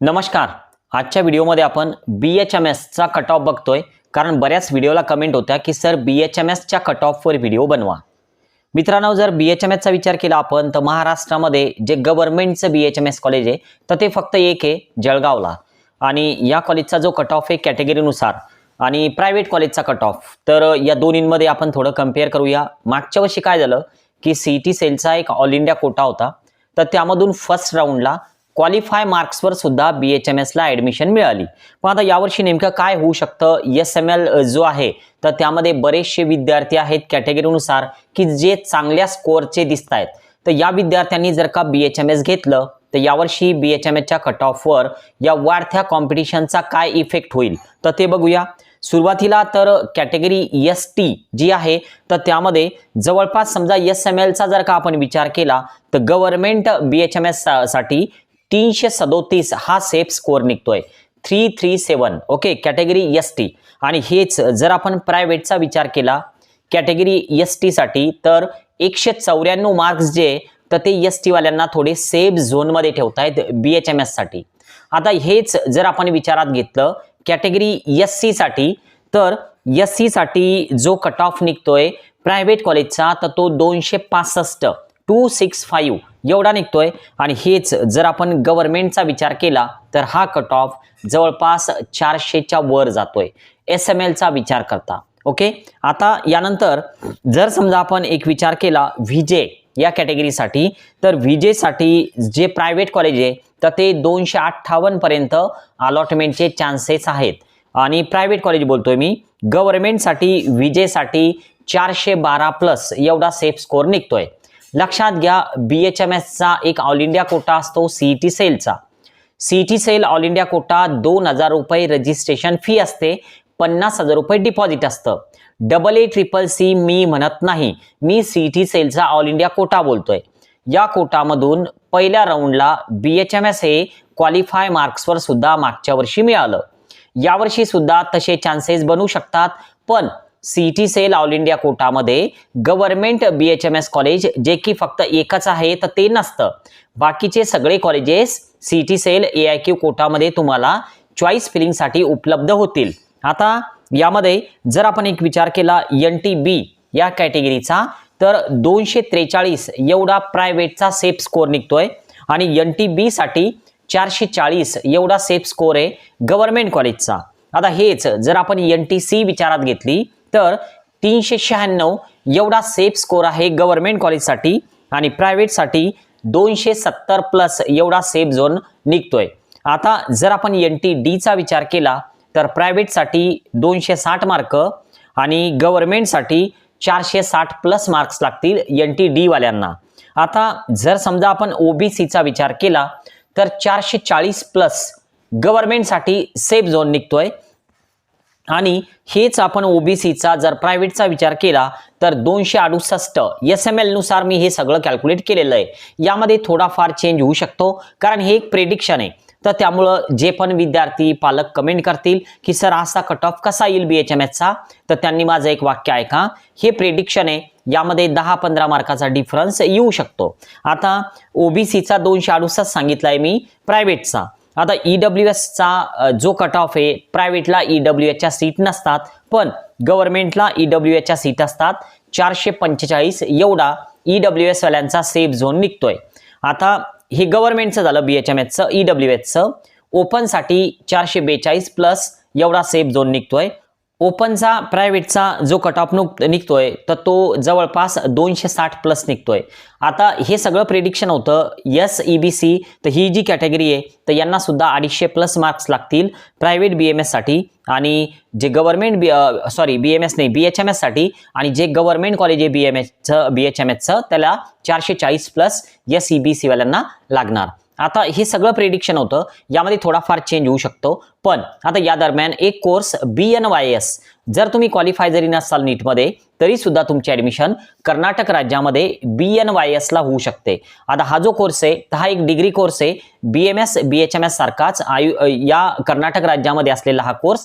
नमस्कार. आजच्या व्हिडिओमध्ये आपण बी एच एम एसचा कट ऑफ बघतोय. कारण बऱ्याच व्हिडिओला कमेंट होत्या की सर बी एच एम एसच्या कट ऑफवर व्हिडिओ बनवा. मित्रांनो जर बी एच एम एसचा विचार केला आपण तर महाराष्ट्रामध्ये जे गव्हर्नमेंटचं B H M S college आहे तर ते फक्त एक आहे जळगावला. आणि या कॉलेजचा जो कट ऑफ आहे कॅटेगरीनुसार आणि प्रायव्हेट कॉलेजचा कट ऑफ तर या दोन्हींमध्ये आपण थोडं कंपेअर करूया. मागच्या वर्षी काय झालं की सी टी सेलचा एक ऑल इंडिया कोटा होता. तर त्यामधून फर्स्ट राऊंडला क्वालिफाय मार्क्सवर सुद्धा बी एच एम एसला ॲडमिशन मिळाली. पण आता यावर्षी नेमकं काय होऊ शकतं? एस एम एल जो आहे तर त्यामध्ये बरेचसे विद्यार्थी आहेत कॅटेगरीनुसार की जे चांगल्या स्कोअरचे दिसत आहेत तर या विद्यार्थ्यांनी जर का बी एच एम एस घेतलं तर यावर्षी बी एच एम एसच्या कट ऑफवर या वाढत्या कॉम्पिटिशनचा काय इफेक्ट होईल? तर ते बघूया. सुरुवातीला तर कॅटेगरी एस टी जी आहे तर त्यामध्ये जवळपास समजा एस एम एलचा जर का आपण विचार केला तर गव्हर्नमेंट बी एच एम एससाठी तीनशे सदोतीस हा सेफ स्कोअर निघतोय. Three three seven okay category S T आणि हेच जर आपण प्रायव्हेटचा विचार केला कॅटेगरी एस टीसाठी तर एकशे चौऱ्याण्णव मार्क्स जे तर ते एस टीवाल्यांना थोडे सेफ झोनमध्ये ठेवतायत बी एच एम एससाठी आता हेच जर आपण विचारात घेतलं कॅटेगरी एस सीसाठी तर एस सीसाठी जो कट ऑफ निघतोय प्रायव्हेट कॉलेजचा तर तो दोनशे पासष्ट टू सिक्स फाईव्ह एवढा निघतोय. आणि हेच जर आपण गव्हर्नमेंटचा विचार केला तर हा कट ऑफ जवळपास चारशेच्या वर जातोय. एस एम एलचा विचार करता. ओके आता यानंतर जर समजा आपण एक विचार केला व्हीजे या कॅटेगरीसाठी तर व्हीजेसाठी जे प्रायव्हेट कॉलेज आहे तर ते दोनशे अठ्ठावन्नपर्यंत अलॉटमेंटचे चान्सेस आहेत. आणि प्रायव्हेट कॉलेज बोलतोय मी. गव्हर्नमेंटसाठी विजेसाठी चारशे बारा प्लस एवढा सेफ स्कोअर निघतोय. लक्षात घ्या बी एच एम एसचा एक ऑल इंडिया कोटा असतो C T सेलचा C T cell all India quota दोन हजार रुपये रजिस्ट्रेशन फी असते पन्नास हजार रुपये डिपॉझिट असतं. डबल ए ट्रिपल सी मी म्हणत नाही. मी सी टी सेलचा ऑल इंडिया कोटा बोलतोय. या कोटामधून पहिल्या राऊंडला बी एच एम एस हे क्वालिफाय मार्क्सवर सुद्धा मागच्या वर्षी मिळालं. यावर्षी सुद्धा तसे चान्सेस बनू शकतात पण C T cell all India कोटामध्ये government B H M S college जे की फक्त एकच आहे तर ते नसतं. बाकीचे सगळे colleges C T cell A I Q कोटामध्ये तुम्हाला चॉईस फिलिंगसाठी उपलब्ध होतील. आता यामध्ये जर आपण एक विचार केला एन टी बी या कॅटेगरीचा तर दोनशे त्रेचाळीस एवढा प्रायव्हेटचा सेफ स्कोअर निघतोय आणि एन टी बीसाठी चारशे चाळीस एवढा सेफ स्कोअर आहे गव्हर्नमेंट कॉलेजचा आता हेच जर आपण एन टी सी विचारात घेतली तर तीनशे शहाण्णव एवढा सेफ स्कोर आहे गव्हर्नमेंट कॉलेजसाठी आणि प्रायव्हेटसाठी दोनशे सत्तर प्लस एवढा सेफ झोन निघतोय. आता जर आपण एन टी डीचा विचार केला तर प्रायव्हेटसाठी दोनशे साठ मार्क आणि गव्हर्नमेंटसाठी चारशे साठ प्लस मार्क्स लागतील एन टी डीवाल्यांना आता जर समजा आपण ओबीसीचा विचार केला तर चारशे चाळीस प्लस गव्हर्नमेंटसाठी सेफ झोन निघतोय. आणि हेच आपण ओबीसीचा जर प्रायव्हेटचा विचार केला तर दोनशे अडुसष्ट एस एम एलनुसार मी हे सगळं कॅल्क्युलेट केलेलं आहे. यामध्ये थोडाफार चेंज होऊ शकतो कारण हे एक प्रेडिक्शन आहे. तर त्यामुळं जे पण विद्यार्थी पालक कमेंट करतील की सर असा कट ऑफ कसा येईल बी एच एम एसचा तर त्यांनी माझं एक वाक्य ऐका. हे प्रेडिक्शन आहे. यामध्ये दहा पंधरा मार्काचा डिफरन्स येऊ शकतो. आता ओबीसीचा दोनशे अडुसष्ट सांगितलाय मी प्रायव्हेटचा. आता ई डब्ल्यू एसचा जो कट ऑफ आहे प्रायव्हेटला ई डब्ल्यू एचच्या सीट नसतात पण गव्हर्नमेंटला ई डब्ल्यू एचच्या सीट असतात. चारशे पंचेचाळीस एवढा ई डब्ल्यू एस वाल्यांचा सेफ झोन निघतोय. आता हे गव्हर्नमेंटचं झालं बी एच एम एचचं ई डब्ल्यू एचचं ओपनसाठी चारशे बेचाळीस प्लस एवढा सेफ झोन निघतोय. ओपनचा प्रायव्हेटचा जो कट ऑफ नुक निघतोय तर तो जवळपास दोनशे साठ प्लस निघतोय. आता हे सगळं प्रिडिक्शन होतं यस ई बी सी तर ही जी कॅटेगरी आहे तर यांना सुद्धा अडीचशे प्लस मार्क्स लागतील प्रायव्हेट बी एम एससाठी आणि जे government B sorry B M S नाही बी एच एम एससाठी आणि जे गव्हर्नमेंट कॉलेज आहे बी एम एसचं बी एच एम एसचं त्याला चारशे चाळीस प्लस यस ई बी सीवाल्यांना लागणार. आता हे सगळं प्रेडिक्शन होतं. यामध्ये थोडाफार चेंज होऊ शकतो. पण आता या दरम्यान एक course B N Y S जर तुम्ही क्वालिफाय जरी नसाल नीटमध्ये तरी सुद्धा तुमची ॲडमिशन कर्नाटक राज्यामध्ये बी एन वाय एसला होऊ शकते. आता हा जो कोर्स आहे तर हा एक डिग्री कोर्स आहे. B M S B H M S सारखाच आयु या कर्नाटक राज्यामध्ये असलेला हा कोर्स